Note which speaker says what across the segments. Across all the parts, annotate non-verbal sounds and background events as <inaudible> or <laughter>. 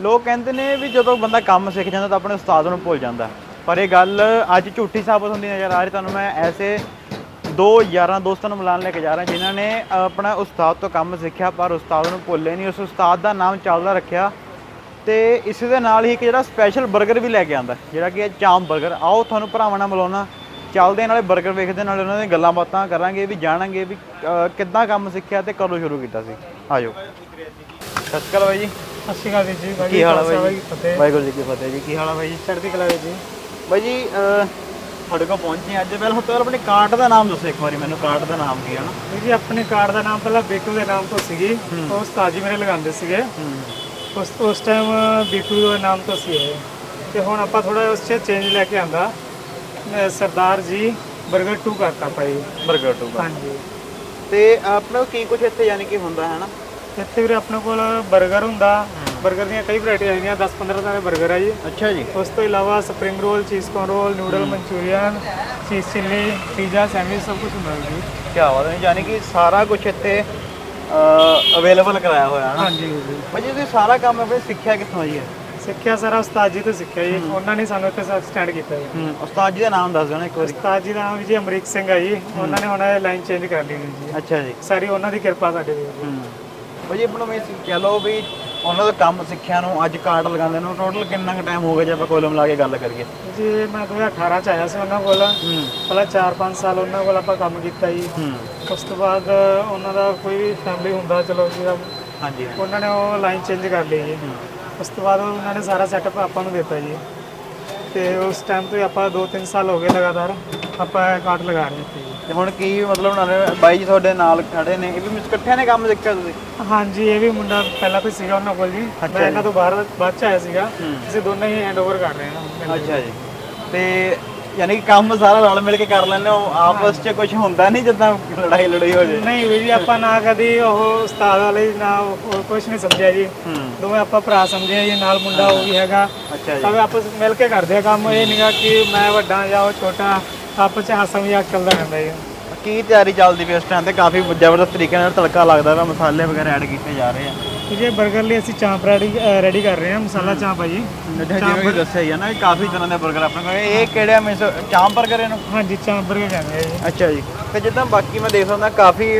Speaker 1: ਲੋਕ ਕਹਿੰਦੇ ਨੇ ਵੀ ਜਦੋਂ ਬੰਦਾ ਕੰਮ ਸਿੱਖ ਜਾਂਦਾ ਤਾਂ ਆਪਣੇ ਉਸਤਾਦ ਨੂੰ ਭੁੱਲ ਜਾਂਦਾ। ਪਰ ਇਹ ਗੱਲ ਅੱਜ ਝੂਠੀ ਸਾਬਤ ਹੁੰਦੀ ਨਜ਼ਰ ਆ ਰਹੀ, ਤੁਹਾਨੂੰ ਮੈਂ ਐਸੇ ਦੋ ਯਾਰਾਂ ਦੋਸਤਾਂ ਨੂੰ ਮਿਲਾਨ ਲੈ ਕੇ ਜਾ ਰਿਹਾ, ਜਿਨ੍ਹਾਂ ਨੇ ਆਪਣਾ ਉਸਤਾਦ ਤੋਂ ਕੰਮ ਸਿੱਖਿਆ ਪਰ ਉਸਤਾਦ ਨੂੰ ਭੁੱਲੇ ਨਹੀਂ। ਉਸ ਉਸਤਾਦ ਦਾ ਨਾਮ ਚੱਲਦਾ ਰੱਖਿਆ ਤੇ ਇਸ ਦੇ ਨਾਲ ਹੀ ਇੱਕ ਜਿਹੜਾ ਸਪੈਸ਼ਲ 버ਗਰ ਵੀ ਲੈ ਕੇ ਆਂਦਾ, ਜਿਹੜਾ ਕਿ ਹੈ ਚਾਮ 버ਗਰ ਆਓ ਤੁਹਾਨੂੰ ਭਰਾਵਾਂ ਨਾਲ ਮਿਲਾਉਣਾ। ਚੱਲਦੇ ਨਾਲੇ 버ਗਰ ਵੇਖਦੇ ਨਾਲ ਉਹਨਾਂ ਦੀਆਂ ਗੱਲਾਂ ਬਾਤਾਂ ਕਰਾਂਗੇ ਵੀ ਜਾਣਾਂਗੇ ਵੀ ਕਿੱਦਾਂ ਕੰਮ ਸਿੱਖਿਆ ਤੇ ਕਦੋਂ ਸ਼ੁਰੂ ਕੀਤਾ ਸੀ। ਆਜੋ। ਸਤਿ ਸ਼੍ਰੀ ਅਕਾਲ ਬਾਈ ਜੀ।
Speaker 2: ਸਤਿ ਸ਼੍ਰੀ ਅਕਾਲ ਵੀਰ ਜੀ ਬਾਈ
Speaker 1: ਕੀ ਹਾਲ ਆ
Speaker 2: ਖਾਲਸਾ
Speaker 1: ਬਾਈ ਜੀ?
Speaker 2: ਫਤਿਹ
Speaker 1: ਵਾਹਿਗੁਰੂ ਜੀ ਕੀ ਫਤਿਹ ਜੀ ਕੀ ਹਾਲ ਆ ਬਾਈ ਜੀ?
Speaker 2: ਚੜ੍ਹਦੀ ਕਲਾ ਵੀਰ ਜੀ।
Speaker 1: ਬਾਈ ਜੀ ਅਹ, ਤੁਹਾਡੇ ਕੋਲ ਪਹੁੰਚੇ ਹਾਂ ਅੱਜ। ਪਹਿਲਾਂ ਤੋਂ ਆਪਣੇ ਕਾਰਟ ਦਾ ਨਾਮ ਦੱਸੋ ਇੱਕ ਵਾਰੀ ਮੈਨੂੰ ਕਾਰਟ ਦਾ ਨਾਮ ਕੀ ਹੈ ਨਾ।
Speaker 2: ਵੀਰ ਜੀ ਆਪਣੇ ਕਾਰਡ ਦਾ ਨਾਮ ਪਹਿਲਾਂ ਬੀਟੂ ਦੇ ਨਾਮ ਤੋਂ ਸੀਗੀ। ਉਹ ਉਸਤਾਦ ਜੀ ਮੇਰੇ ਲਗਾਉਂਦੇ ਸੀਗੇ। ਉਸ ਉਸ ਟਾਈਮ ਬੀਟੂ ਦੇ ਨਾਮ ਤੋਂ ਸੀ ਇਹ। ਤੇ ਹੁਣ ਆਪਾਂ ਥੋੜਾ ਉਸ 'ਚ ਚੇਂਜ ਲੈ ਕੇ ਆਂਦਾ ਸਰਦਾਰ ਜੀ 버ਗਰ 2 ਕਰਤਾ ਭਾਈ।
Speaker 1: 버ਗਰ ਟੂ
Speaker 2: ਹਾਂਜੀ।
Speaker 1: ਤੇ ਆਪਣੇ ਕੀ ਕੁਝ ਇੱਥੇ ਯਾਨੀ ਕਿ ਹੁੰਦਾ ਹੈ ਨਾ?
Speaker 2: ਇੱਥੇ ਵੀਰੇ ਆਪਣੇ ਕੋਲ 버ਗਰ ਹੁੰਦਾ 버ਗਰ ਦੀਆਂ ਕਈ ਵੈਰਾਈਟੀਆਂ ਹੈਗੀਆਂ 10-15 ਤਰ੍ਹਾਂ ਦੇ 버ਗਰ ਆ ਜੀ।
Speaker 1: ਅੱਛਾ ਜੀ।
Speaker 2: ਉਸ ਤੋਂ ਇਲਾਵਾ spring roll cheese corn roll noodle Manchurian cheese chilli pizza sandwich ਸਭ ਕੁਝ ਹੁੰਦਾ ਜੀ।
Speaker 1: ਕੀ ਬਾਤ ਹੈ ਯਾਨੀ ਕਿ ਸਾਰਾ ਕੁਝ ਇੱਥੇ ਅਵੇਲੇਬਲ ਕਰਾਇਆ ਹੋਇਆ ਹੈ
Speaker 2: ਹਾਂਜੀ ਜੀ
Speaker 1: ਤੁਸੀਂ ਸਾਰਾ ਕੰਮ ਆਪਣੇ ਸਿੱਖਿਆ ਕਿੱਥੋਂ ਜੀ
Speaker 2: ਸਿੱਖਿਆ ਸਾਰਾ ਉਸਤਾਦ ਜੀ ਤੋਂ ਸਿੱਖਿਆ ਜੀ ਉਹਨਾਂ ਨੇ ਸਾਨੂੰ ਇੱਥੇ ਸਟੈਂਡ ਕੀਤਾ ਜੀ।
Speaker 1: ਉਸਤਾਦ ਜੀ ਦਾ ਨਾਮ ਦੱਸ ਦਿਓ ਇੱਕ ਵਾਰੀ।
Speaker 2: ਉਸਤਾਦ ਜੀ ਦਾ ਨਾਮ ਜੀ ਅਮਰੀਕ ਸਿੰਘ ਆ ਜੀ ਉਹਨਾਂ ਨੇ ਹੁਣ ਲਾਈਨ ਚੇਂਜ ਕਰ ਲਈ ਜੀ।
Speaker 1: ਅੱਛਾ ਜੀ।
Speaker 2: ਸਾਰੀ ਉਹਨਾਂ ਦੀ ਕਿਰਪਾ ਸਾਡੇ ਤੇ
Speaker 1: ਜੀ। ਬਾਈ ਜੀ ਆਪਣਾ ਮੈਂ ਕਹਿ ਲਓ ਵੀ ਉਹਨਾਂ ਦਾ ਕੰਮ ਸਿੱਖਿਆ ਨੂੰ ਅੱਜ ਕਾਰਡ ਲਗਾਉਂਦੇ ਨੂੰ ਟੋਟਲ ਕਿੰਨਾ ਕੁ ਟਾਈਮ ਹੋ ਗਿਆ ਜੇ ਆਪਾਂ ਕੋਲ ਮਿਲਾ ਕੇ ਗੱਲ ਕਰੀਏ?
Speaker 2: ਜੀ ਮੈਂ 2018 ਚ ਆਇਆ ਸੀ ਉਹਨਾਂ ਕੋਲ। ਪਹਿਲਾਂ 4-5 ਸਾਲ ਉਹਨਾਂ ਕੋਲ ਆਪਾਂ ਕੰਮ ਕੀਤਾ ਜੀ। ਉਸ ਤੋਂ ਬਾਅਦ ਉਹਨਾਂ ਦਾ ਕੋਈ ਵੀ ਫੈਮਿਲੀ ਹੁੰਦਾ ਚਲੋ ਜੀ
Speaker 1: ਹਾਂਜੀ।
Speaker 2: ਉਹਨਾਂ ਨੇ ਉਹ ਲਾਈਨ ਚੇਂਜ ਕਰ ਲਈ ਜੀ। ਉਸ ਤੋਂ ਬਾਅਦ ਉਹਨਾਂ ਨੇ ਸਾਰਾ ਸੈਟਅਪ ਆਪਾਂ ਨੂੰ ਦਿੱਤਾ ਜੀ। ਤੇ ਉਸ ਟਾਈਮ ਤੋਂ ਆਪਾਂ 2-3 ਸਾਲ ਹੋ ਗਏ ਲਗਾਤਾਰ ਆਪਾਂ ਕਾਰਡ ਲਗਾ ਰਹੇ ਸੀ
Speaker 1: ਤੇ ਹੁਣ ਕੀ ਮਤਲਬ ਉਹਨਾਂ ਨੇ ਬਾਈ ਜੀ ਤੁਹਾਡੇ ਨਾਲ ਖੜੇ ਨੇ ਇਹ ਵੀ ਮਿਸ ਇਕੱਠਿਆਂ ਨੇ ਕੰਮ ਸਿੱਖਿਆ ਤੁਸੀਂ?
Speaker 2: ਹਾਂਜੀ ਇਹ ਵੀ ਮੁੰਡਾ ਪਹਿਲਾਂ ਹੀ ਸੀਗਾ ਉਹਨਾਂ ਕੋਲ ਜੀ। ਮੈਂ ਇਹਨਾਂ ਤੋਂ ਬਾਹਰ ਬਾਅਦ ਚ ਆਇਆ ਸੀਗਾ। ਅਸੀਂ ਦੋਨੇ ਹੀ ਹੈਂਡਓਵਰ ਕਰ ਰਹੇ ਹਾਂ।
Speaker 1: ਅੱਛਾ ਜੀ। ਤੇ ਯਾਨੀ ਕਿ ਕੰਮ ਸਾਰਾ ਰਲ ਮਿਲ ਕੇ ਕਰ ਲੈਂਦੇ ਹੋ ਆਪਸ 'ਚ ਕੁਝ ਹੁੰਦਾ ਨਹੀਂ ਜਿੱਦਾਂ ਲੜਾਈ ਲੜਾਈ ਹੋ ਜੇ?
Speaker 2: ਨਹੀਂ ਵੀ ਜੀ ਆਪਾਂ ਨਾ ਕਦੀ ਉਹ ਉਸਤਾਦ ਵਾਲੇ ਨਾ ਉਹ ਕੁਝ ਨਹੀਂ ਸਮਝਿਆ ਜੀ।
Speaker 1: ਹੂੰ।
Speaker 2: ਦੋਵੇਂ ਆਪਾਂ ਭਰਾ ਸਮਝਿਆ ਜੀ ਨਾਲ ਮੁੰਡਾ ਉਹ ਵੀ ਹੈਗਾ।
Speaker 1: ਅੱਛਾ ਜੀ।
Speaker 2: ਸਭ ਆਪਸ ਮਿਲ ਕੇ ਕਰਦੇ ਆ ਕੰਮ ਇਹ ਨਹੀਂਗਾ ਕਿ ਮੈਂ ਵੱਡਾ ਜਾਂ ਉਹ ਛੋਟਾ। ਆਪਸ ਚ ਹਾਸਾ ਮਜ਼ਾਕ ਚੱਲਦਾ ਰਹਿੰਦਾ ਜੀ।
Speaker 1: ਕੀ ਤਿਆਰੀ ਚੱਲਦੀ ਪਈ ਇਸ ਟਾਈਮ ਤੇ? ਕਾਫੀ ਜ਼ਬਰਦਸਤ ਤਰੀਕੇ ਨਾਲ ਤੜਕਾ ਲੱਗਦਾ ਵਾ ਮਸਾਲੇ ਵਗੈਰਾ ਐਡ ਕੀਤੇ ਜਾ ਰਹੇ ਆ।
Speaker 2: ਕਿ ਜੇ ਲਈ ਅਸੀਂ ਚਾਂਪ ਰੈਡੀ ਰੈਡੀ ਕਰ ਰਹੇ ਹਾਂ ਮਸਾਲਾ ਚਾਂਪ ਆ ਜੀ।
Speaker 1: ਜਿਵੇਂ ਕਿ ਦੱਸਿਆ ਹੀ ਆ ਨਾ ਕਾਫੀ ਤਰ੍ਹਾਂ ਦੇ ਬਰਗਰ ਆਪਣੇ ਕੋਲ। ਇਹ ਕਿਹੜਾ ਮੀਨਸ ਚਾਂਪ ਬਰਗਰ ਇਹਨੂੰ?
Speaker 2: ਹਾਂਜੀ ਚਾਂਪ 버ਗਰ ਕਹਿੰਦੇ ਆ ਜੀ।
Speaker 1: ਅੱਛਾ ਜੀ। ਤੇ ਜਿੱਦਾਂ ਬਾਕੀ ਮੈਂ ਦੇਖ ਸਕਦਾ ਕਾਫੀ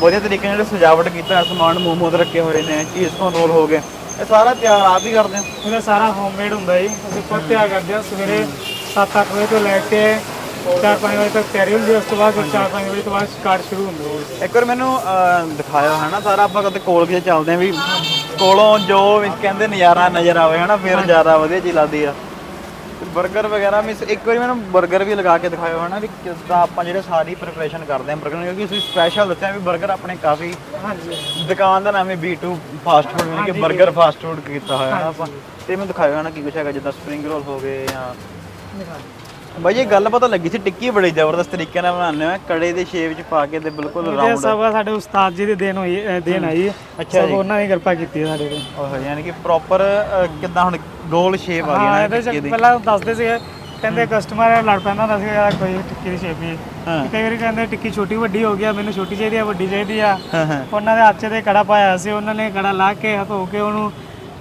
Speaker 1: ਵਧੀਆ ਤਰੀਕੇ ਨਾਲ ਸਜਾਵਟ ਕੀਤਾ ਸਮਾਨ ਮੋਮੋਜ਼ ਰੱਖੇ ਹੋਏ ਨੇ ਚੀਜ਼ ਤੋਂ ਰੋਲ ਹੋ ਗਏ। ਇਹ ਸਾਰਾ ਤਿਆਰ ਆਪ ਹੀ ਕਰਦੇ ਹਾਂ?
Speaker 2: ਇਹਦਾ ਸਾਰਾ ਹੋਮਮੇਡ ਹੁੰਦਾ ਜੀ। ਅਸੀਂ ਖੁਦ ਤਿਆਰ ਕਰਦੇ ਹਾਂ ਸਵੇਰੇ 7-8 ਵਜੇ ਤੋਂ ਲੈ ਕੇ 4-5 ਵਜੇ ਤੱਕ ਤਿਆਰੀ ਹੁੰਦੀ ਹੈ, ਉਸ ਤੋਂ ਬਾਅਦ ਫਿਰ 4-5 ਵਜੇ ਤੋਂ ਬਾਅਦ ਸਟਾਰਟ ਸ਼ੁਰੂ ਹੁੰਦੀ ਹੈ।
Speaker 1: ਇੱਕ ਵਾਰ ਮੈਨੂੰ ਦਿਖਾਇਆ ਹੈ ਨਾ ਸਾਰਾ ਆਪਾਂ ਕਦੇ ਕੋਲ ਵੀ ਚੱਲਦੇ ਆਂ ਵੀ ਕੋਲੋਂ ਜੋ ਵੀ ਕਹਿੰਦੇ ਨਜ਼ਾਰਾ ਨਜ਼ਰ ਆਵੇ ਹਨਾ ਫਿਰ ਜ਼ਿਆਦਾ ਵਧੀਆ ਚੀਜ਼ ਲੱਗਦੀ ਆ। 버ਗਰ ਵਗੈਰਾ ਮਿਸ ਇੱਕ ਵਾਰੀ ਮੈਨੂੰ ਬਰਗਰ ਵੀ ਲਗਾ ਕੇ ਦਿਖਾਇਓ ਹਨਾ ਵੀ ਕਿਸ ਤਰ੍ਹਾਂ ਆਪਾਂ ਜਿਹੜੇ ਸਾਰੀ ਪ੍ਰੈਪਰੇਸ਼ਨ ਕਰਦੇ ਆਂ ਬਰਗਰ ਕਿਉਂਕਿ ਤੁਸੀਂ ਸਪੈਸ਼ਲ ਦੱਸਿਆ ਵੀ ਬਰਗਰ ਆਪਣੇ ਕਾਫੀ
Speaker 2: ਹਾਂਜੀ।
Speaker 1: ਦੁਕਾਨ ਦਾ ਨਾਮ ਹੈ B2 ਫਾਸਟ ਫੂਡ ਯਾਨੀ ਕਿ 버ਗਰ ਫਾਸਟ ਫੂਡ ਕੀਤਾ ਹੋਇਆ ਹੈ ਆਪਾਂ। ਤੇ ਮੈਨੂੰ ਦਿਖਾਇਆ ਨਾ ਕੀ ਕੁਛ ਹੈਗਾ ਜਿੱਦਾਂ ਸਪ੍ਰਿੰਗ ਰੋਲ ਹੋ ਗਏ ਜਾਂ ਬਾਈ ਇਹ ਗੱਲ ਪਤਾ ਲੱਗੀ ਸੀ ਟਿੱਕੀ ਬੜੀ ਜ਼ਬਰਦਸਤ ਤਰੀਕੇ ਨਾਲ ਬਣਾਉਂਦੇ ਹੋ ਕੜੇ ਦੇ ਸ਼ੇਪ ਚ ਪਾ ਕੇ ਤੇ ਬਿਲਕੁਲ
Speaker 2: ਇਹ
Speaker 1: ਰਾਉਂਡ
Speaker 2: ਸਭ ਸਾਡੇ ਉਸਤਾਦ ਜੀ ਦੇ ਦੇਣ ਹੋਈ ਅ, ਦੇਣ ਆਈ
Speaker 1: ਅੱਛਾ
Speaker 2: ਸਭ ਉਹਨਾਂ ਦੀ ਕਿਰਪਾ ਕੀਤੀ ਹੈ ਸਾਡੇ ਤੇ।
Speaker 1: ਉਹ ਯਾਨੀ ਕਿ ਪ੍ਰੋਪਰ ਕਿੱਦਾਂ ਹੁਣ ਗੋਲ ਸ਼ੇਪ ਆ ਗਈ
Speaker 2: ਹਾਂ
Speaker 1: ਨਾ
Speaker 2: ਇਹਦੇ
Speaker 1: ਟਿੱਕੀ
Speaker 2: ਚ
Speaker 1: ਦੀ।
Speaker 2: ਪਹਿਲਾਂ ਦੱਸਦੇ ਸੀਗੇ ਕਹਿੰਦੇ ਕਸਟਮਰ ਲੜ ਪੈਂਦਾ ਹੁੰਦਾ ਸੀ ਯਾਰ ਕੋਈ ਟਿੱਕੀ ਦੀ ਸ਼ੇਪ ਹੀ।
Speaker 1: ਹਾਂ।
Speaker 2: ਕਈ ਵਾਰੀ ਕਹਿੰਦੇ ਟਿੱਕੀ ਛੋਟੀ ਵੱਡੀ ਹੋ ਗਿਆ ਮੈਨੂੰ ਛੋਟੀ ਚਾਹੀਦੀ ਆ ਵੱਡੀ ਚਾਹੀਦੀ ਆ।
Speaker 1: ਹਾਂ ਹਾਂ।
Speaker 2: ਉਹਨਾਂ ਦੇ ਹੱਥ 'ਚ ਤੇ ਕੜਾ ਪਾਇਆ ਸੀ ਉਹਨਾਂ ਨੇ ਕੜਾ ਲਾ ਕੇ ਧੋ ਕੇ ਉਹਨੂੰ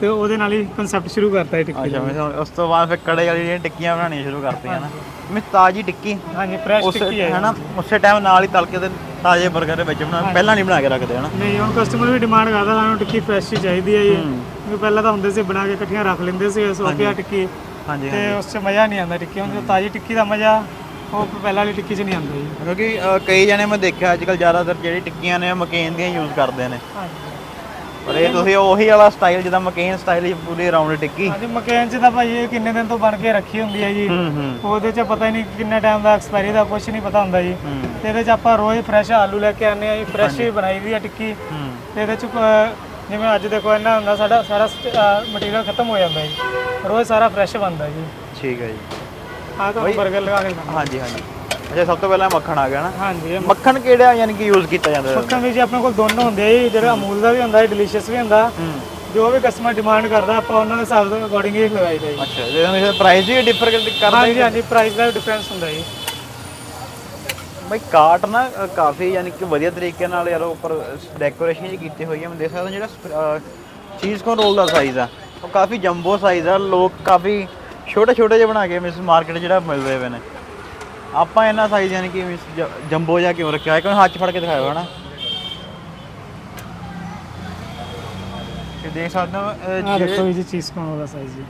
Speaker 2: ਤੇ ਉਹਦੇ ਨਾਲ ਹੀ ਕਨਸੈਪਟ ਸ਼ੁਰੂ ਕਰਤਾ ਇਹ ਟਿੱਕੀ
Speaker 1: ਅੱਛਾ ਮੈਂ ਉਸ ਤੋਂ ਬਾਅਦ ਫਿਰ ਕੜੇ ਵਾਲੀ ਜਿਹੜੀਆਂ ਟਿੱਕੀਆਂ ਬਣਾਉਣੀਆਂ ਸ਼ੁਰੂ ਕਰਤੀਆਂ ਨਾ। ਮੈਂ ਤਾਜੀ ਟਿੱਕੀ।
Speaker 2: ਹਾਂਜੀ ਫਰੈਸ਼
Speaker 1: ਉਸ
Speaker 2: ਟਿੱਕੀ ਹੈ
Speaker 1: ਹਨਾ ਉਸੇ ਟਾਈਮ ਨਾਲ ਹੀ ਤਲ ਕੇ ਤੇ ਤਾਜ਼ੇ 버ਗਰ ਦੇ ਵਿੱਚ ਬਣਾ ਪਹਿਲਾਂ ਨਹੀਂ ਬਣਾ ਕੇ ਰੱਖਦੇ ਹਨਾ।
Speaker 2: ਨਹੀਂ ਹੁਣ ਕਸਟਮਰ ਵੀ ਡਿਮਾਂਡ ਕਰਦਾ ਸਾਨੂੰ ਟਿੱਕੀ ਫਰੈਸ਼ ਹੀ ਚਾਹੀਦੀ ਹੈ ਜੀ। ਕਿਉਂਕਿ ਪਹਿਲਾਂ ਤਾਂ ਹੁੰਦੇ ਸੀ ਬਣਾ ਕੇ ਇਕੱਠੀਆਂ ਰੱਖ ਲੈਂਦੇ ਸੀ ਸੋਫੀਆ ਟਿੱਕੀ।
Speaker 1: ਹਾਂਜੀ
Speaker 2: ਤੇ ਉਸ 'ਚ ਮਜ਼ਾ ਨਹੀਂ ਆਉਂਦਾ ਟਿੱਕੀ ਹੁਣ ਜੋ ਤਾਜੀ ਟਿੱਕੀ ਦਾ ਮਜ਼ਾ ਉਹ ਪਹਿਲਾਂ ਵਾਲੀ ਟਿੱਕੀ 'ਚ ਨਹੀਂ ਆਉਂਦਾ ਜੀ।
Speaker 1: ਕਿਉਂਕਿ ਅ, ਕਈ ਜਣੇ ਮੈਂ ਦੇਖਿਆ ਅੱਜ ਕੱਲ ਜ਼ਿਆਦਾਤਰ ਜਿਹੜੀ ਟਿੱਕੀਆਂ ਨੇ ਮਕੇਨ ਦੀਆਂ ਯੂਜ਼ ਕਰਦੇ ਨੇ।
Speaker 2: ਹਾਂਜੀ।
Speaker 1: ਪਰ ਇਹ ਤੁਸੀਂ ਉਹੀ ਵਾਲਾ ਸਟਾਈਲ ਜਿੱਦਾਂ ਮਕੇਨ ਸਟਾਈਲ ਪੂਰੀ ਰਾਉਂਡ ਟਿੱਕੀ।
Speaker 2: ਹਾਂਜੀ ਮਕੈਨ 'ਚ ਤਾਂ ਭਾਈ ਇਹ ਕਿੰਨੇ ਦਿਨ ਤੋਂ ਬਣ ਕੇ ਰੱਖੀ ਹੁੰਦੀ ਹੈ ਜੀ।
Speaker 1: ਹੂੰ ਹੂੰ।
Speaker 2: ਉਹਦੇ 'ਚ ਪਤਾ ਹੀ ਨਹੀਂ ਕਿੰਨਾ ਟਾਈਮ ਦਾ ਐਕਸਪਾਇਰੀ ਦਾ ਕੁਝ ਨਹੀਂ ਪਤਾ ਹੁੰਦਾ ਜੀ।
Speaker 1: ਹੂੰ।
Speaker 2: ਤੇ ਇਹਦੇ 'ਚ ਆਪਾਂ ਰੋਜ਼ ਫਰੈਸ਼ ਆਲੂ ਲੈ ਕੇ ਆਨੇ ਆ ਜੀ ਫਰੈਸ਼ ਹੀ ਬਣਾਈ ਦੀ ਆ ਟਿੱਕੀ।
Speaker 1: ਹੂੰ।
Speaker 2: ਤੇ ਇਹਦੇ 'ਚ ਕ- ਜਿਵੇਂ ਅੱਜ ਦੇਖੋ ਇਹਨਾਂ ਹੁੰਦਾ ਸਾਡਾ ਸਾਰਾ ਮਟੀਰੀਅਲ ਖਤਮ ਹੋ ਜਾਂਦਾ ਜੀ। ਰੋਜ਼ ਸਾਰਾ ਫਰੈਸ਼ ਬਣਦਾ ਜੀ।
Speaker 1: ਠੀਕ ਹੈ ਜੀ।
Speaker 2: ਆਹ ਤਾਂ 버ਗਰ ਲਗਾ ਕੇ ਖਾਣਾ।
Speaker 1: ਹਾਂਜੀ ਹਾਂਜੀ। ਅੱਛਾ ਸਭ ਤੋਂ ਪਹਿਲਾਂ ਮੱਖਣ ਆ ਗਿਆ ਨਾ?
Speaker 2: ਹਾਂਜੀ ਇਹ
Speaker 1: ਮੱਖਣ ਕਿਹੜਾ ਯਾਨੀ ਕਿ ਯੂਜ਼ ਕੀਤਾ ਜਾਂਦਾ? ਹੈ
Speaker 2: ਮੱਖਣ ਵੀ ਜੀ ਆਪਣੇ ਕੋਲ ਦੋਨੋਂ ਹੁੰਦੇ ਆ ਜੀ ਜਿਹੜਾ ਅਮੂਲ ਦਾ ਵੀ ਹੁੰਦਾ ਹੈ ਡਿਲੀਸ਼ੀਅਸ ਵੀ ਹੁੰਦਾ। ਜੋ ਵੀ ਕਸਟਮਰ ਡਿਮਾਂਡ ਕਰਦਾ ਆਪਾਂ ਉਹਨਾਂ ਦੇ ਹਿਸਾਬ ਦੇ ਅਕੋਰਡਿੰਗ ਹੀ ਲਗਾਈਦਾ ਜੀ।
Speaker 1: ਅੱਛਾ ਜੇ ਪ੍ਰਾਈਸ ਵੀ ਡਿਫਰ ਕਰਦਾ
Speaker 2: ਹਾਂਜੀ ਹਾਂਜੀ ਪ੍ਰਾਈਸ ਦਾ ਡਿਫਰੈਂਸ ਹੁੰਦਾ ਜੀ।
Speaker 1: ਬਈ ਕਾਟ ਨਾ ਅ, ਕਾਫੀ ਯਾਨੀ ਕਿ ਵਧੀਆ ਤਰੀਕੇ ਨਾਲ ਯਾਰ ਉੱਪਰ ਡੈਕੋਰੇਸ਼ਨ ਜੀ ਕੀਤੀ ਹੋਈ ਹੈ ਮੈਂ ਦੇਖ ਸਕਦਾ ਜਿਹੜਾ ਚੀਜ਼ ਕੋਨ ਰੋਲ ਦਾ ਸਾਈਜ਼ ਆ। ਉਹ ਕਾਫੀ ਜੰਬੋ ਸਾਈਜ਼ ਆ ਲੋਕ ਕਾਫੀ ਛੋਟੇ ਛੋਟੇ ਜਿਹੇ ਬਣਾ ਕੇ ਮਿਸ ਮਾਰਕੀਟ ਜਿਹੜਾ ਮਿਲਦੇ ਪਏ ਨੇ। ਆਪਾਂ ਇਹਨਾਂ ਸਾਈਜ਼ ਯਾਨੀ ਕਿ ਜੰਬੋ ਜਿਹਾ ਕਿਉਂ ਰੱਖਿਆ ਹੈ ਕਿਉਂ ਹੱਥ 'ਚ ਫੜ ਕੇ ਦਿਖਾਇਓ ਹਨਾ ਇਹ ਦੇਖ ਸਕਦੇ ਹੋ ਇਹ
Speaker 2: ਆ
Speaker 1: ਜਿਹੜੇ-
Speaker 2: ਦੇਖੋ ਇਹ ਜੀ ਚੀਜ਼ ਕੋਨ ਵਾਲਾ ਸਾਈਜ਼ ਜੀ।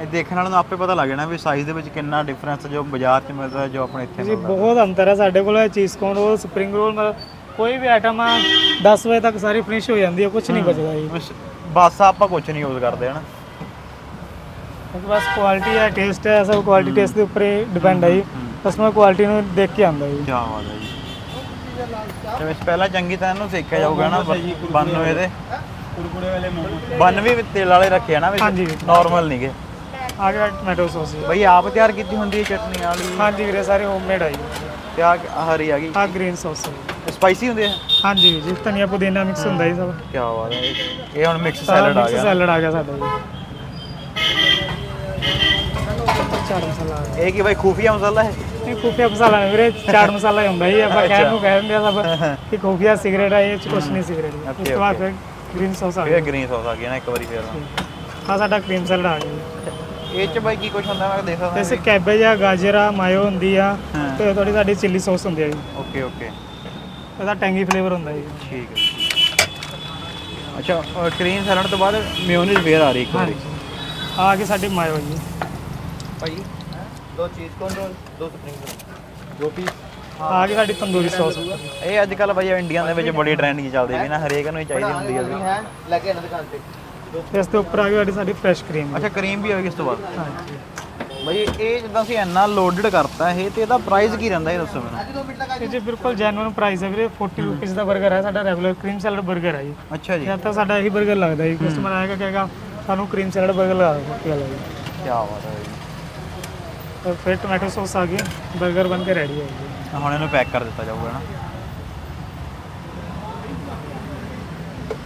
Speaker 1: ਇਹ ਦੇਖਣ ਵਾਲੇ ਨੂੰ ਆਪੇ ਪਤਾ ਲੱਗ ਜਾਣਾ ਵੀ ਸਾਈਜ਼ ਦੇ ਵਿੱਚ ਕਿੰਨਾ ਡਿਫਰੈਂਸ ਜੋ ਬਾਜ਼ਾਰ 'ਚ ਮਿਲਦਾ ਜੋ ਆਪਣੇ ਇੱਥੇ
Speaker 2: ਜੀ
Speaker 1: ਮਿਲਦਾ।
Speaker 2: ਬਹੁਤ ਅੰਤਰ ਹੈ ਸਾਡੇ ਕੋਲ ਚੀਜ਼ ਕੋਨ ਰੋਲ ਸਪਰਿੰਗ ਰੋਲ ਮਤਲਬ ਕੋਈ ਵੀ ਆਈਟਮ 10 ਵਜੇ ਤੱਕ ਸਾਰੀ ਫਿਨਿਸ਼ ਹੋ ਜਾਂਦੀ ਹੈ ਕੁਝ ਨਹੀਂ ਬਚਦਾ ਜੀ।
Speaker 1: ਬਸ- ਆਪਾਂ ਕੁਝ ਨਹੀਂ ਯੂਜ਼ ਕਰਦੇ ਹਨਾ?
Speaker 2: ਬਸ ਕੁਆਲਿਟੀ ਹੈ ਟੇਸਟ ਹੈ ਸਭ ਕੁਆਲਿਟੀ ਟੇਸਟ ਦੇ ਉੱਪਰ ਡਿਪੈਂਡ ਹੈ ਜੀ। ਕਸਟਮਰ ਕੁਆਲਿਟੀ ਨੂੰ ਦੇਖ ਕੇ ਆਉਂਦਾ ਜੀ।
Speaker 1: ਕੀ ਬਾਤ ਹੈ ਜੀ। ਜਿਵੇਂ ਪਹਿਲਾਂ ਚੰਗੀ ਤਰ੍ਹਾਂ ਇਹਨੂੰ ਸੇਕਿਆ ਜਾਊਗਾ ਨਾ ਬੰਨ ਹੋਏ ਦੇ ਕੁਰਕੁੜੇ ਵਾਲੇ ਮੋਮੋ ਬੰਨ ਵੀ ਤੇਲ ਵਾਲੇ ਰੱਖੇ ਆ ਨਾ
Speaker 2: ਹਾਂਜੀ।
Speaker 1: ਵਿੱਚ ਨਾਰਮਲ ਨਹੀਂਗੇ
Speaker 2: ਆ ਗਿਆ ਟੋਮੈਟੋ ਸੌਸ ਜੀ।
Speaker 1: ਬਈ ਆਪ ਤਿਆਰ ਕੀਤੀ ਹੁੰਦੀ ਹੈ ਚਟਨੀ ਵਾਲੀ?
Speaker 2: ਹਾਂਜੀ ਵੀਰੇ ਸਾਰੇ ਹੋਮਮੇਡ ਆਈ
Speaker 1: ਤੇ ਆ ਹਰੀ ਆ ਗਈ।
Speaker 2: ਆ ਗ੍ਰੀਨ ਸੌਸ
Speaker 1: ਸਪਾਈਸੀ ਹੁੰਦੀ ਹੈ?
Speaker 2: ਹਾਂਜੀ ਜੀ ਧਨੀਆ ਪੁਦੀਨਾ ਮਿਕਸ ਹੁੰਦਾ ਜੀ ਸਭ।
Speaker 1: ਕੀ ਬਾਤ ਹੈ ਇਹ ਹੁਣ ਮਿਕਸ ਸੈਲਡ ਆ
Speaker 2: ਮਿਕਸ
Speaker 1: ਗਿਆ।
Speaker 2: ਸੈਲਡ ਆ ਗਿਆ ਸਾਡਾ ਜੀ। ਚਾਟ ਮਸਾਲਾ ਆ
Speaker 1: ਇਹ ਕੀ ਬਾਈ ਖੂਫੀਆ ਮਸਾਲਾ ਹੈ?
Speaker 2: ਇਹ ਖੂਫੀਆ ਮਸਾਲਾ ਨਹੀਂ ਵੀਰੇ ਚਾਟ <laughs> ਮਸਾਲਾ ਹੀ ਹੁੰਦਾ ਜੀ ਆਪਾਂ ਕਹਿਣ ਨੂੰ ਕਹਿ ਦਿੰਦੇ ਆ ਸਭ <laughs> ਕਿ ਖੂਫੀਆ ਸਿਗਰਟ ਹੈ ਇਹ ਚ ਕੁਛ ਨਹੀਂ ਸਿਗਰਟ। ਉਸ ਤੋਂ ਬਾਅਦ. ਫਿਰ ਗ੍ਰੀਨ ਸੌਸ ਆ
Speaker 1: ਇਹ
Speaker 2: ਗਿਆ
Speaker 1: ਗ੍ਰੀਨ ਸੌਸ ਆ ਗਿਆ ਨਾ ਇੱਕ ਵਾਰੀ ਫੇਰ।
Speaker 2: ਆ ਸਾਡਾ ਕਰੀਮ ਸੈਲਡ ਆ ਗਿਆ
Speaker 1: ਇਹ ਚ ਬਾਈ ਕੀ ਕੁਝ ਹੁੰਦਾ ਮੈਂ ਦੇਖ ਸਕਦਾ
Speaker 2: ਜੈਸੇ ਕੈਬੇਜ ਆ ਗਾਜਰ ਆ ਮਾਇਓ ਹੁੰਦੀ ਆ। ਤੇ ਥੋੜੀ ਸਾਡੀ ਚਿੱਲੀ ਸੌਸ ਹੁੰਦੀ ਆ ਜੀ।
Speaker 1: Okay okay.
Speaker 2: ਇਹਦਾ ਟੈਂਗੀ ਫਲੇਵਰ ਹੁੰਦਾ ਜੀ।
Speaker 1: ਠੀਕ ਹੈ ਅੱਛਾ ਕਰੀਮ ਸੈਲਡ ਤੋਂ ਬਾਅਦ ਮਿਓਨੀਜ਼ ਫੇਰ ਆ ਰਹੀ ਇੱਕ ਵਾਰੀ।
Speaker 2: ਆ ਗਈ ਸਾਡੀ ਮਾਇਓ ਜੀ।
Speaker 1: ਭਾਈ। ਦੋ ਚੀਜ਼ ਕੋਨ ਰੋਲ ਦੋ ਸਪਰਿੰਗ ਰੋਲ ਦੋ ਪੀਸ
Speaker 2: ਆ ਗਈ ਸਾਡੀ ਤੰਦੂਰੀ ਸੌਸ।
Speaker 1: ਇਹ ਅੱਜ ਕੱਲ ਭਾਈ ਇੰਡੀਆ ਦੇ ਵਿੱਚ ਬੜੀ ਟ੍ਰੈਂਡਿੰਗ ਚੱਲਦੀ ਵੀ ਨਾ ਹਰੇਕ ਨੂੰ ਹੀ ਚਾਹੀਦੀ ਹੁੰਦੀ ਹੈ
Speaker 3: ਲੈ ਕੇ ਇਹਨਾਂ ਦੁਕਾਨ ਤੇ।
Speaker 2: ਇਸ ਤੋਂ ਉੱਪਰ ਆ ਗਈ ਸਾਡੀ ਸਾਡੀ ਫਰੈਸ਼ ਕਰੀਮ
Speaker 1: ਅੱਛਾ ਕਰੀਮ ਵੀ ਆਵੇਗੀ ਇਸ ਤੋਂ ਬਾਅਦ?
Speaker 2: ਹਾਂਜੀ।
Speaker 1: ਭਾਈ ਇਹ ਜਿੱਦਾਂ ਅਸੀਂ ਇੰਨਾ ਲੋਡਡ ਕਰਤਾ ਇਹ ਤੇ ਇਹਦਾ ਪ੍ਰਾਈਸ ਕੀ ਰਹਿੰਦਾ ਇਹ ਦੱਸੋ ਮੈਨੂੰ?
Speaker 2: ਇਹ ਜੀ ਬਿਲਕੁਲ ਜੈਨੂਇਨ ਪ੍ਰਾਈਸ ਹੈ ਵੀਰੇ। 40 ਰੁਪਏ ਦਾ 버ਗਰ ਹੈ ਸਾਡਾ ਰੈਗੂਲਰ ਕਰੀਮ ਸੈਲਡ 버ਗਰ ਹੈ ਜੀ।
Speaker 1: ਅੱਛਾ ਜੀ।
Speaker 2: ਇਹ ਤਾਂ ਸਾਡਾ ਇਹੀ 버ਗਰ ਲੱਗਦਾ ਹੈ। ਕਸਟਮਰ ਆਏਗਾ ਕਹੇਗਾ ਸਾਨੂੰ ਕਰੀਮ ਸੈਲਡ 버ਗਰ ਲਗਾ ਦਿਓ
Speaker 1: ਕੀ ਬਾਤ ਹੈ
Speaker 2: ਫਿਰ फिर टोमेटो सॉस आ गया बर्गर बन के रेडी है
Speaker 1: ਹੁਣ ਇਹਨੂੰ ਪੈਕ ਕਰ ਦਿੱਤਾ ਜਾਊਗਾ ਨਾ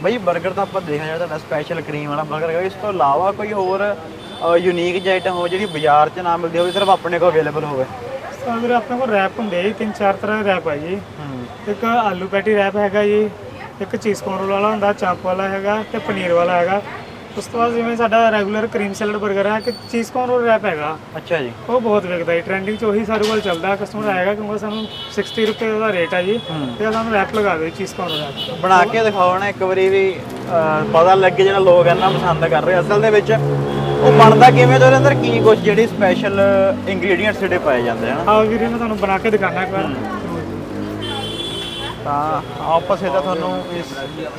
Speaker 1: ਬਈ 버ਗਰ ਤਾਂ ਆਪਾਂ ਦੇਖਿਆ ਜਾਵੇ ਤਾਂ ਸਪੈਸ਼ਲ ਕਰੀਮ ਵਾਲਾ 버ਗਰ ਹੈਗਾ ਇਸ ਤੋਂ ਇਲਾਵਾ ਕੋਈ ਹੋਰ ਯੂਨੀਕ ਜਿਹੀ ਆਈਟਮ ਹੋ ਜਿਹੜੀ ਬਾਜ਼ਾਰ 'ਚ ਨਾ ਮਿਲਦੀ ਹੋਵੇ ਸਿਰਫ ਆਪਣੇ ਕੋਲ ਅਵੇਲੇਬਲ ਹੋਵੇ?
Speaker 2: ਸਰ ਵੀਰੇ ਆਪਣੇ ਕੋਲ ਰੈਪ ਹੁੰਦੇ ਆ ਜੀ, ਤਿੰਨ ਚਾਰ ਤਰ੍ਹਾਂ ਦੇ ਰੈਪ ਆ ਜੀ। ਇੱਕ ਆਲੂ ਪੈਟੀ ਰੈਪ ਹੈਗਾ ਜੀ ਇੱਕ ਚੀਜ਼ ਕੋਰੋਲ ਵਾਲਾ ਹੁੰਦਾ ਚਾਪ ਵਾਲਾ ਹੈਗਾ ਤੇ ਪਨੀਰ ਵਾਲਾ ਹੈਗਾ। ਉਸ ਤੋਂ ਬਾਅਦ ਜਿਵੇਂ ਸਾਡਾ ਰੈਗੂਲਰ ਕਰੀਮ ਸੈਲਡ 버ਗਰ ਹੈ ਕਿ ਚੀਜ਼ ਕੋਨ ਰੋਲ ਰੈਪ ਹੈਗਾ।
Speaker 1: ਅੱਛਾ ਜੀ।
Speaker 2: ਉਹ ਬਹੁਤ ਵਿਕਦਾ ਹੈ ਟ੍ਰੈਂਡਿੰਗ 'ਚ ਉਹੀ ਸਾਡੇ ਕੋਲ ਚੱਲਦਾ ਕਸਟਮਰ ਆਏਗਾ ਕਿਉਂਕਿ ਸਾਨੂੰ 60 ਰੁਪਏ ਦਾ ਰੇਟ ਹੈ ਜੀ ਤੇ ਸਾਨੂੰ ਰੈਪ ਲਗਾ ਦਿਓ ਚੀਜ਼ ਕੋਨ ਰੈਪ
Speaker 1: ਬਣਾ ਕੇ ਦਿਖਾਓ ਨਾ ਇੱਕ ਵਾਰੀ ਵੀ ਪਤਾ ਲੱਗੇ ਜਿਹੜਾ ਲੋਕ ਇੰਨਾ ਪਸੰਦ ਕਰ ਰਹੇ ਅਸਲ ਦੇ ਵਿੱਚ ਉਹ ਬਣਦਾ ਕਿਵੇਂ ਤੇ ਉਹਦੇ ਅੰਦਰ ਕੀ ਕੁਝ ਜਿਹੜੀ ਸਪੈਸ਼ਲ ਇੰਗਰੀਡੀਅੰਟਸ ਜਿਹੜੇ ਪਾਏ ਜਾਂਦੇ ਹਨ
Speaker 2: ਆਓ ਵੀਰੇ ਮੈਂ ਤੁਹਾਨੂੰ ਬਣਾ ਕੇ ਦਿਖਾਣਾ ਇੱਕ ਵਾਰ।
Speaker 1: ਤਾਂ ਆਪਸ ਇਹਦਾ ਤੁਹਾਨੂੰ ਇਸ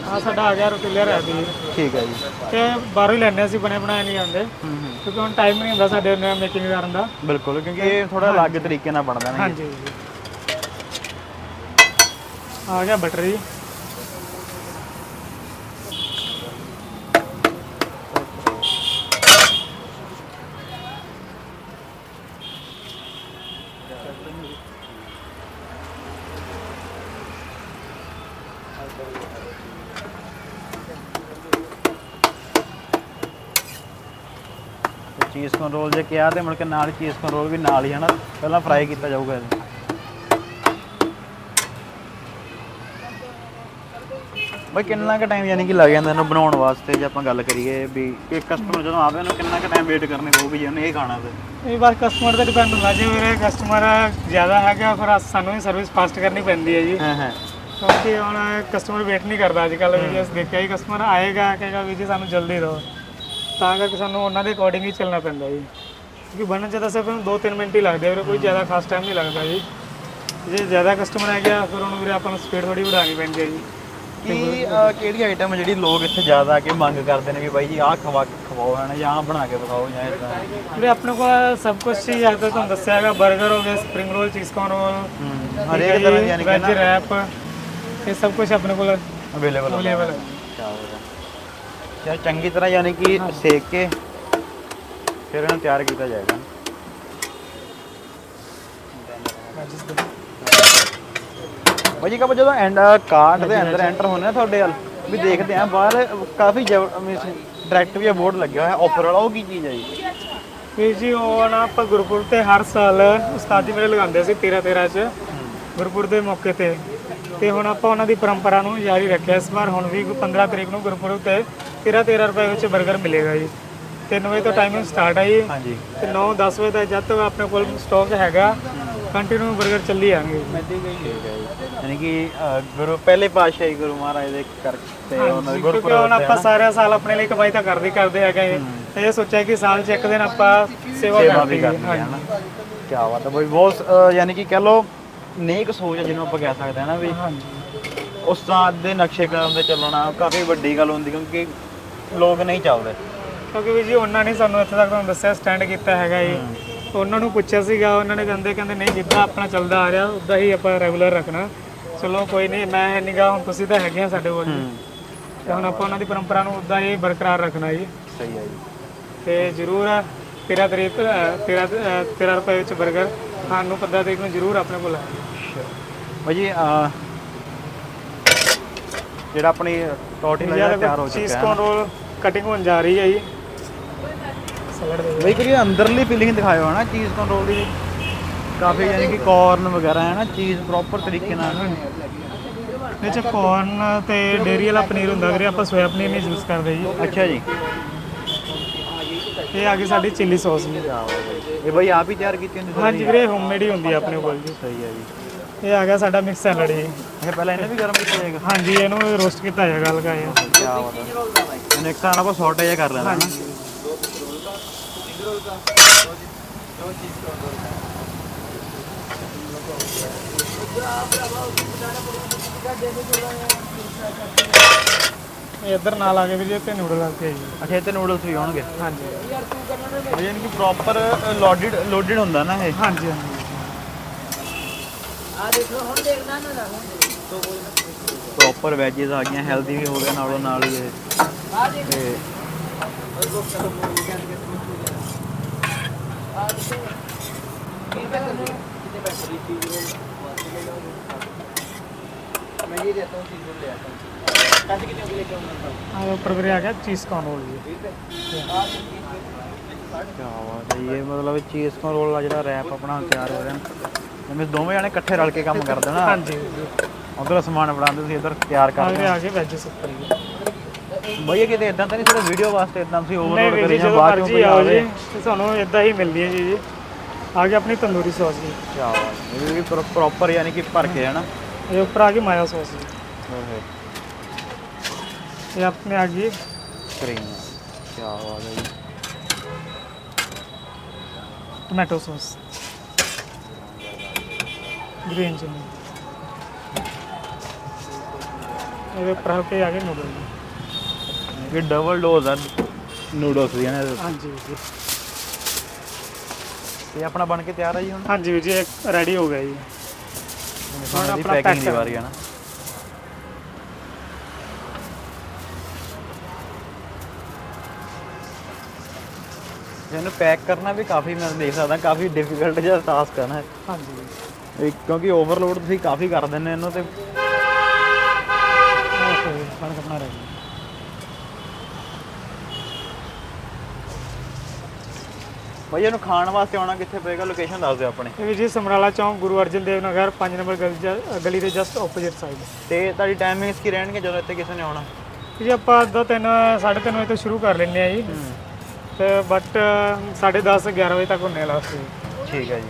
Speaker 2: ਆ ਸਾਡਾ ਆ ਗਿਆ ਰੋਟੀਲਾ ਰੈਪ ਜੀ
Speaker 1: ਠੀਕ ਹੈ ਜੀ।
Speaker 2: ਤੇ ਬਾਹਰੋਂ ਹੀ ਲੈਣੇ ਅਸੀਂ ਬਣੇ ਬਣਾਏ ਨਹੀਂ ਆਉਂਦੇ
Speaker 1: ਹੂੰ ਹੂੰ।
Speaker 2: ਕਿਉਂਕਿ ਹੁਣ ਟਾਈਮ ਨਹੀਂ ਹੁੰਦਾ ਸਾਡੇ ਨਾਲ ਮੇਕਿੰਗ ਕਰਨ ਦਾ।
Speaker 1: ਬਿਲਕੁਲ ਕਿਉਂਕਿ ਇਹ ਥੋੜਾ ਅਲੱਗ ਤਰੀਕੇ ਨਾਲ ਬਣਦਾ ਨਾ
Speaker 2: ਹਾਂਜੀ। ਆ ਗਿਆ ਬਟਰ ਜੀ।
Speaker 1: ਚੀਜ਼ ਕੋਨ ਰੋਲ ਜੇ ਕਿਹਾ ਤੇ ਮੁੜ ਕੇ ਨਾਲ ਚੀਜ਼ ਕੋਨ ਰੋਲ ਵੀ ਨਾਲ ਹੀ ਹਨਾ ਪਹਿਲਾਂ ਫਰਾਈ ਕੀਤਾ ਜਾਊਗਾ ਇਹ ਬਈ ਕਿੰਨਾ ਕੁ ਟਾਈਮ ਯਾਨੀ ਕਿ ਲੱਗ ਜਾਂਦਾ ਇਹਨੂੰ ਬਣਾਉਣ ਵਾਸਤੇ ਜੇ ਆਪਾਂ ਗੱਲ ਕਰੀਏ ਵੀ ਕਿ ਕਸਟਮਰ ਜਦੋਂ ਆਵੇ ਉਹਨੂੰ ਕਿੰਨਾ ਕੁ ਟਾਈਮ ਵੇਟ ਕਰਨੀ ਪਊਗੀ ਜੇ ਉਹਨੇ ਇਹ ਖਾਣਾ ਤੇ?
Speaker 2: ਇਹ ਬਸ ਕਸਟਮਰ ਤੇ ਡਿਪੈਂਡ ਹੁੰਦਾ ਜੇ ਮੇਰੇ ਕਸਟਮਰ ਜ਼ਿਆਦਾ ਹੈਗਾ ਫਿਰ ਸਾਨੂੰ ਹੀ ਸਰਵਿਸ ਫਾਸਟ ਕਰਨੀ ਪੈਂਦੀ ਹੈ ਜੀ।
Speaker 1: ਹਾਂ ਹਾਂ।
Speaker 2: ਕਿਉਂਕਿ ਹੁਣ ਕਸਟਮਰ ਵੇਟ ਨਹੀਂ ਕਰਦਾ ਅੱਜ ਕੱਲ੍ਹ ਵੀ ਅਸੀਂ ਦੇਖਿਆ ਹੀ ਕਸਟਮਰ ਆਏਗਾ ਕਹੇਗਾ ਵੀ ਜੀ ਸਾਨੂੰ ਜਲਦੀ ਦਿਓ। ਤਾਂ ਕਰਕੇ ਸਾਨੂੰ ਉਹਨਾਂ ਦੇ ਅਕੋਰਡਿੰਗ ਹੀ ਚੱਲਣਾ ਪੈਂਦਾ ਜੀ। ਕਿਉਂਕਿ ਬਣਨ 'ਚ ਤਾਂ ਸਿਰਫ 2-3 ਮਿੰਟ ਹੀ ਲੱਗਦੇ ਆ ਵੀਰੇ ਕੋਈ ਜ਼ਿਆਦਾ ਖਾਸ ਟਾਈਮ ਨਹੀਂ ਲੱਗਦਾ ਜੀ। ਜੇ ਜ਼ਿਆਦਾ ਕਸਟਮਰ ਆ ਗਿਆ ਫਿਰ ਉਹਨੂੰ ਵੀਰੇ ਆਪਾਂ ਨੂੰ ਸਪੀਡ ਥੋੜੀ ਵਧਾਉਣੀ ਪੈਂਦੀ ਹੈ ਜੀ।
Speaker 1: ਕੀ ਅਹ, ਕਿਹੜੀ ਆਈਟਮ ਹੈ ਜਿਹੜੀ ਲੋਕ ਇੱਥੇ ਜ਼ਿਆਦਾ ਆ ਕੇ ਮੰਗ ਕਰਦੇ ਨੇ ਵੀ ਬਾਈ ਜੀ ਆਹ ਖਵਾ ਖਵਾਓ ਹੈ ਜਾਂ ਆਹ ਬਣਾ ਕੇ ਦਿਖਾਓ ਜਾਂ ਇਦਾਂ
Speaker 2: ਵੀਰੇ ਆਪਣੇ ਕੋਲ ਸਭ ਕੁਝ ਹੀ ਜ਼ਿਆਦਾ ਤੁਹਾਨੂੰ ਦੱਸਿਆ ਹੈਗਾ 버ਗਰ ਹੋ ਗਿਆ ਸਪਰਿੰਗ ਰੋਲ ਚੀਜ਼ ਕੋਨ ਰੋਲ
Speaker 1: ਹਰੇਕ ਤਰ੍ਹਾਂ ਦੀ ਯਾਨੀ ਕਿ
Speaker 2: ਵੈਜ ਰੈਪ ਇਹ ਸਭ ਕੁਝ ਆਪਣੇ ਕੋਲ
Speaker 1: ਅਵੇਲੇਬਲ
Speaker 2: ਅਵੇਲੇਬਲ ਹੈ
Speaker 1: ਯਾਰ ਚੰਗੀ ਤਰ੍ਹਾਂ ਯਾਨੀ ਕਿ ਸੇਕ ਕੇ ਫਿਰ ਇਹਨੂੰ ਤਿਆਰ ਕੀਤਾ ਜਾਏਗਾ। ਭਾਜੀ ਕਬ ਜਦੋਂ ਐਂਡ ਕਾਰਡ ਦੇ ਅੰਦਰ ਐਂਟਰ ਹੋਣੇ ਤੁਹਾਡੇ ਵੱਲ ਵੀ ਦੇਖਦੇ ਆ ਬਾਹਰ ਕਾਫੀ ਡਾਇਰੈਕਟ ਵੀ ਬੋਰਡ ਲੱਗਿਆ ਹੋਇਆ ਆਫਰ ਵਾਲਾ ਉਹ ਕੀ ਚੀਜ਼ ਹੈ ਜੀ?
Speaker 2: ਵੀਰ ਜੀ ਉਹ ਨਾ ਆਪਾਂ ਗੁਰਪੁਰਬ ਤੇ ਹਰ ਸਾਲ ਉਸਤਾਦੀ ਮੇਰੇ ਲਗਾਉਂਦੇ ਸੀ 13 13 ਚ ਗੁਰਪੁਰਬ ਦੇ ਮੌਕੇ ਤੇ। ਤੇ ਹੁਣ ਆਪਾਂ ਉਹਨਾਂ ਦੀ ਪਰੰਪਰਾ ਨੂੰ ਜਾਰੀ ਰੱਖਿਆ। ਇਸ ਵਾਰ ਹੁਣ ਵੀ 15 ਤਰੀਕ ਨੂੰ ਗੁਰਪੁਰਬ ਤੇ 13 13 ਰੁਪਏ ਵਿੱਚ 버ਗਰ ਮਿਲੇਗਾ ਜੀ। 3 ਵਜੇ ਤੋਂ ਟਾਈਮਿੰਗ ਸਟਾਰਟ ਹੈ ਜੀ।
Speaker 1: ਹਾਂਜੀ।
Speaker 2: ਤੇ 9 10 ਵਜੇ ਤੱਕ ਜਦ ਤੱਕ ਆਪਣੇ ਕੋਲ ਸਟਾਕ ਹੈਗਾ ਕੰਟੀਨਿਊ 버ਗਰ ਚੱਲੀ ਜਾਣਗੇ
Speaker 1: ਠੀਕ ਹੈ ਜੀ। ਯਾਨੀ ਕਿ ਅ, ਗੁਰੂ ਪਹਿਲੇ ਪਾਤਸ਼ਾਹੀ ਗੁਰੂ ਮਹਾਰਾਜ ਦੇ ਕਰਕੇ ਉਹਨਾਂ ਦੇ
Speaker 2: ਕਿਉਂਕਿ
Speaker 1: ਗੁਰਪੁਰਬ
Speaker 2: ਹੁਣ ਆਪਾਂ ਸਾਰਾ ਸਾਲ ਆਪਣੇ ਲਈ ਕਮਾਈ ਤਾਂ ਕਰਦੇ ਹੀ ਕਰਦੇ ਹੈਗੇ ਤੇ ਇਹ ਸੋਚਿਆ ਕਿ ਸਾਲ 'ਚ ਇੱਕ ਦਿਨ ਆਪਾਂ ਸੇਵਾ
Speaker 1: ਸੇਵਾ
Speaker 2: ਕਰਦੇ
Speaker 1: ਵੀ ਕਰਨੀ ਹੈ ਨਾ ਕੀ ਬਾਤ ਹੈ ਬਈ ਬਹੁਤ ਅ, ਯਾਨੀ ਕਿ ਕਹ ਲੋ ਨੇਕ ਸੋਚ ਜਿਹਨੂੰ ਆਪਾਂ ਕਹਿ ਸਕਦੇ ਹਾਂ ਨਾ ਵੀ ਉਸਤਾਦ ਦੇ ਨਕਸ਼ੇ ਕਦਮ ਤੇ ਚੱਲਣਾ ਕਾਫੀ ਵੱਡੀ ਗੱਲ ਹੁੰਦੀ ਕਿਉਂਕਿ ਲੋਕ ਨਹੀਂ ਚੱਲਦੇ।
Speaker 2: ਕਿਉਂਕਿ ਵੀ ਜੀ ਉਹਨਾਂ ਨੇ ਸਾਨੂੰ ਇੱਥੇ ਤੱਕ ਤੁਹਾਨੂੰ ਦੱਸਿਆ ਸਟੈਂਡ ਕੀਤਾ ਹੈਗਾ ਜੀ। ਉਹਨਾਂ ਨੂੰ ਪੁੱਛਿਆ ਸੀਗਾ ਉਹਨਾਂ ਨੇ ਕਹਿੰਦੇ ਕਹਿੰਦੇ ਨਹੀਂ ਜਿੱਦਾਂ ਆਪਣਾ ਚੱਲਦਾ ਆ ਰਿਹਾ ਉਦਾਂ ਹੀ ਆਪਾਂ ਰੈਗੂਲਰ ਰੱਖਣਾ। ਚਲੋ ਕੋਈ ਨਹੀਂ ਮੈਂ ਹੈ ਨਿਗਾ ਹੁਣ ਤੁਸੀਂ ਤਾਂ ਹੈਗੇ ਆ ਸਾਡੇ ਕੋਲ ਜੀ। ਤੇ ਹੁਣ ਆਪਾਂ ਉਹਨਾਂ ਦੀ ਪਰੰਪਰਾ ਨੂੰ ਉਦਾਂ ਹੀ ਬਰਕਰਾਰ ਰੱਖਣਾ ਜੀ।
Speaker 1: ਸਹੀ ਹੈ ਜੀ।
Speaker 2: ਤੇ ਜ਼ਰੂਰ 13 ਤਰੀਕ ਅ, 13 ਅ, 13 ਰੁਪਏ ਵਿੱਚ 버ਗਰ ਖਾਣ ਨੂੰ 15 ਤਰੀਕ ਨੂੰ ਜ਼ਰੂਰ ਆਪਣੇ ਕੋਲ ਆਏ
Speaker 1: ਭਾਈ ਜੀ ਅ, ਜਿਹੜਾ ਆਪਣੀ ਟੋਟੀ ਨਾਲ ਤਿਆਰ ਹੋ
Speaker 2: ਚੀਜ਼
Speaker 1: ਚੁੱਕਾ ਹੈ
Speaker 2: ਕੋਨ ਰੋਲ ਕਟਿੰਗ ਹੋਣ ਜਾ ਰਹੀ ਹੈ ਜੀ। ਸੈਲਡ ਦੇ
Speaker 1: ਬਈ ਕਰੀ ਅੰਦਰਲੀ ਫੀਲਿੰਗ ਦਿਖਾਇਓ ਹਨਾ ਚੀਜ਼ ਕੰਟਰੋਲ ਦੀ। ਕਾਫੀ ਯਾਨੀ ਕਿ ਕਾਰਨ ਵਗੈਰਾ ਹੈ ਨਾ ਚੀਜ਼ ਪ੍ਰੋਪਰ ਤਰੀਕੇ ਨਾਲ।
Speaker 2: ਵਿੱਚ ਕੋਰਨ ਤੇ ਡੇਰੀ ਵਾਲਾ ਪਨੀਰ ਹੁੰਦਾ ਵੀਰੇ ਆਪਾਂ ਸੋਇਆ ਪਨੀਰ ਨਹੀਂ ਯੂਜ਼ ਕਰਦੇ ਜੀ।
Speaker 1: ਅੱਛਾ ਜੀ।
Speaker 2: ਇਹ ਆ ਗਈ ਸਾਡੀ ਚਿੱਲੀ ਸੌਸ ਜੀ।
Speaker 1: ਇਹ ਬਈ ਆਪ ਹੀ ਤਿਆਰ ਕੀਤੀ ਹੁੰਦੀ ਸਾਰੀ?
Speaker 2: ਹਾਂਜੀ ਵੀਰੇ ਹੋਮਮੇਡ ਹੀ ਹੁੰਦੀ ਆ ਆਪਣੇ ਕੋਲ ਜੀ।
Speaker 1: ਸਹੀ ਹੈ ਜੀ।
Speaker 2: ਇਹ ਆ ਗਿਆ ਸਾਡਾ ਮਿਕਸ ਸੈਲਡ ਜੀ।
Speaker 1: ਇਹ ਪਹਿਲਾਂ ਇਹਨੇ ਵੀ ਗਰਮ ਕੀਤਾ ਜਾਏਗਾ
Speaker 2: ਹਾਂਜੀ ਇਹਨੂੰ ਰੋਸਟ ਕੀਤਾ ਜਾਏਗਾ ਹਲਕਾ ਜਿਹਾ
Speaker 1: ਕੀ ਬਾਤ ਹੈ ਇਹਨੂੰ ਇੱਕ ਨਾਲ ਆਪਾਂ ਸੌਟੇ ਜਿਹਾ ਕਰ ਲੈਣਾ। ਨਾ
Speaker 2: ਇਹ ਇੱਧਰ ਨਾਲ ਆ ਕੇ ਵੀਰੇ ਤੇ ਨੂਡਲ ਆ ਕੇ ਜੀ
Speaker 1: ਅੱਛਾ ਤੇ ਨੂਡਲਸ ਵੀ ਹੋਣਗੇ
Speaker 2: ਹਾਂਜੀ।
Speaker 1: ਯਾਨੀ ਕਿ ਪ੍ਰੋਪਰ ਲੋਡਡ ਲੋਡਡ ਹੁੰਦਾ ਨਾ ਇਹ?
Speaker 2: ਹਾਂਜੀ ਹਾਂਜੀ।
Speaker 1: ਪ੍ਰੋਪਰ ਵੈਜੀਸ ਆ ਗਈਆਂ ਹੈਲਦੀ ਵੀ ਹੋ ਗਿਆ ਨਾਲੋਂ ਨਾਲ ਹੀ ਇਹ। ਤੇ
Speaker 2: ਆ ਉੱਪਰ ਵੀਰੇ ਆ ਗਿਆ ਚੀਜ਼ ਕੌਨ ਰੋਲ ਜੀ।
Speaker 1: ਕਿਆ ਬਾਤ ਹੈ ਇਹ ਮਤਲਬ ਚੀਜ਼ ਕੋ ਰੋਲ ਆ ਜਿਹੜਾ ਰੈਪ ਆਪਣਾ ਤਿਆਰ ਹੋ ਰਿਹਾ। ਜਿਵੇਂ ਦੋਵੇਂ ਜਣੇ ਇਕੱਠੇ ਰਲ ਕੇ ਕੰਮ ਕਰਦੇ ਨਾ।
Speaker 2: ਹਾਂਜੀ
Speaker 1: ਉਧਰ ਸਮਾਨ ਬਣਾਉਂਦੇ ਤੁਸੀਂ ਇੱਧਰ ਤਿਆਰ
Speaker 2: ਆ
Speaker 1: ਕਰਦੇ
Speaker 2: ਵੀਰੇ ਆ ਗਏ ਵੈਜ ਉੱਪਰ ਜੀ
Speaker 1: ਬਈ ਇਹ ਕਿਤੇ ਇਦਾਂ ਤਾਂ ਨਹੀਂ ਸਿਰਫ ਵੀਡੀਓ ਵਾਸਤੇ ਇਦਾਂ ਤੁਸੀਂ
Speaker 2: ਨਹੀਂ
Speaker 1: ਓਵਰਲੋਡ
Speaker 2: ਵੀਰ
Speaker 1: ਕਰੀ
Speaker 2: ਜੀ
Speaker 1: ਜਾਂ
Speaker 2: ਜਦੋਂ
Speaker 1: ਬਾਅਦ ਚੋਂ
Speaker 2: ਮਰਜ਼ੀ
Speaker 1: ਕੋਈ
Speaker 2: ਆਓ
Speaker 1: ਆਵੇ।
Speaker 2: ਜੀ ਤੇ ਤੁਹਾਨੂੰ ਇਦਾਂ ਹੀ ਮਿਲਦੀ ਹੈ ਜੀ ਜੀ। ਆ ਗਈ ਆਪਣੀ ਤੰਦੂਰੀ ਸੌਸ ਜੀ।
Speaker 1: ਕਿਆ ਬਾਤ ਹੈ ਇਹ ਵੀ ਪ੍ਰੋਪਰ ਯਾਨੀ ਕਿ ਭਰ ਕੇ ਹੈ ਨਾ।
Speaker 2: ਇਹ ਆ ਗਈ ਮਾਇਆ ਸੌਸ ਜੀ।
Speaker 1: ਓਏ
Speaker 2: ਇਹ ਆਪਣੇ ਆ ਗਈ।
Speaker 1: ਕਰੀਮ। ਕਿਆ ਬਾਤ ਹੈ ਜੀ।
Speaker 2: ਟੋਮੈਟੋ ਸੌਸ ਗ੍ਰੀਨ ਚਿਲੀ ਇਹਦੇ ਉੱਪਰ ਹਲਕੇ ਆ ਗਏ ਨੂਡਲ ਜੀ।
Speaker 1: ਇਹ ਡਬਲ ਡੋਜ਼ ਆ। ਨੂਡਲਸ ਦੀ ਨਾ।
Speaker 2: ਹਾਂਜੀ ਵੀਰ ਜੀ।
Speaker 1: ਤੇ ਆਪਣਾ ਬਣ ਕੇ ਤਿਆਰ ਹੈ ਜੀ ਹੁਣ?
Speaker 2: ਹਾਂਜੀ ਵੀਰ ਜੀ ਇਹ ਰੈਡੀ ਹੋ ਗਿਆ ਜੀ।
Speaker 1: ਹੁਣ ਇਹਦੀ
Speaker 2: ਆਪਣਾ
Speaker 1: ਪੈਕਿੰਗ ਦੀ
Speaker 2: pack
Speaker 1: ਵਾਰੀ ਹੈ ਨਾ? ਇਹਨੂੰ ਪੈਕ ਕਰਨਾ ਵੀ ਕਾਫੀ ਮੈਂ ਦੇਖ ਸਕਦਾ ਕਾਫੀ ਡਿਫਿਕਲਟ ਜਿਹਾ ਟਾਸਕ ਹੈ ਨਾ
Speaker 2: ਹਾਂਜੀ।
Speaker 1: ਕਿਉਂਕਿ ਓਵਰਲੋਡ ਤੁਸੀਂ ਕਾਫੀ ਕਰ ਦਿੰਦੇ ਇਹਨੂੰ ਤੇ
Speaker 2: ਬਣ ਕੇ ਬਣਾ
Speaker 1: ਭਾਈ ਇਹਨੂੰ ਖਾਣ ਵਾਸਤੇ ਆਉਣਾ ਕਿੱਥੇ ਪਏਗਾ? ਲੋਕੇਸ਼ਨ ਦੱਸ ਦਿਓ ਆਪਣੇ।
Speaker 2: ਇਹ ਵੀਰ ਜੀ ਸਮਰਾਲਾ ਚੌਂਕ ਗੁਰੂ ਅਰਜਨ ਦੇਵ ਨਗਰ 5 ਨੰਬਰ ਗਲੀ ਜ- ਗਲੀ ਦੇ ਜਸਟ ਆਪੋਜ਼ਿਟ ਸਾਈਡ
Speaker 1: ਤੇ ਤੁਹਾਡੀ ਟਾਈਮਿੰਗਸ ਕੀ ਰਹਿਣਗੇ ਜਦੋਂ ਇੱਥੇ ਕਿਸੇ ਨੇ ਆਉਣਾ?
Speaker 2: ਜੀ ਆਪਾਂ ਅੱਧਾ ਤਿੰਨ 3:30 ਵਜੇ ਤੋਂ ਸ਼ੁਰੂ ਕਰ ਲੈਂਦੇ ਆ ਜੀ। ਤੇ ਬਟ 10:30 11 ਵਜੇ ਤੱਕ ਹੁੰਨੇ ਆ ਲਾਸਟ
Speaker 1: ਠੀਕ ਹੈ ਜੀ।